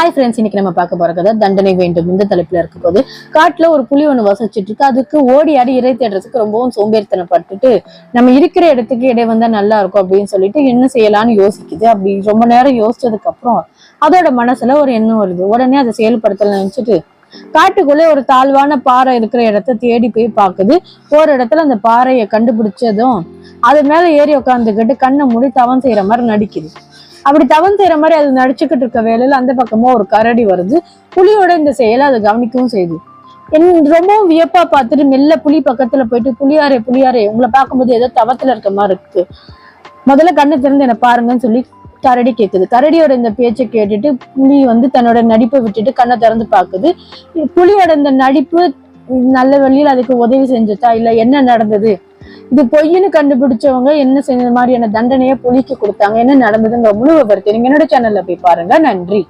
Hi friends இன்னைக்கு நம்ம பார்க்க போற கதை தண்டனை வேண்டும் இந்த தலைப்புல இருக்க போது. காட்டுல ஒரு புலி ஒண்ணு வசிச்சுட்டு இருக்கு. அதுக்கு ஓடி ஆடி இறை தேடுறதுக்கு ரொம்பவும் சோம்பேறித்தனப்பட்டுட்டு நம்ம இருக்கிற இடத்துக்கு இடை வந்தா நல்லா இருக்கும் அப்படின்னு சொல்லிட்டு என்ன செய்யலாம்னு யோசிக்குது. அப்படி ரொம்ப நேரம் யோசிச்சதுக்கு அப்புறம் அதோட மனசுல ஒரு எண்ணம் வருது. உடனே அதை செயல்படுத்தல நினைச்சிட்டு காட்டுக்குள்ளே ஒரு தாழ்வான பாறை இருக்கிற இடத்த தேடி போய் பார்க்குது. ஒரு இடத்துல அந்த பாறையை கண்டுபிடிச்சதும் அது மேல ஏறி உட்காந்துக்கிட்டு கண்ணை மூடி தவம் செய்யற மாதிரி நடிக்குது. அப்படி தவம் செய்யற மாதிரி அது நடிச்சுக்கிட்டு இருக்க வேலையில அந்த பக்கமா ஒரு கரடி வருது. புலியோட இந்த செயலை அதை கவனிக்கவும் செய்யுது. என் ரொம்பவும் வியப்பா பார்த்துட்டு மெல்ல புலி பக்கத்துல போயிட்டு புளியாரே புளியாரே உங்களை பார்க்கும்போது ஏதோ தவத்துல இருக்க மாதிரி இருக்கு. முதல்ல கண்ணு திறந்து என்ன பாருங்கன்னு சொல்லி கரடி கேக்குது. கரடியோட இந்த பேச்சை கேட்டுட்டு புலி வந்து தன்னோட நடிப்பை விட்டுட்டு கண்ணை திறந்து பார்க்குது. புலியோட இந்த நடிப்பு நல்ல வழியில் அதுக்கு உதவி செஞ்சுட்டா இல்ல என்ன நடந்தது? இது பொய்ன்னு கண்டுபிடிச்சவங்க என்ன செஞ்ச மாதிரியான தண்டனையை புலிக்கு கொடுத்தாங்க என்ன நடந்ததுங்கிற முழு விவரத்தை நீங்க என்னோட சேனல்ல போய் பாருங்க. நன்றி.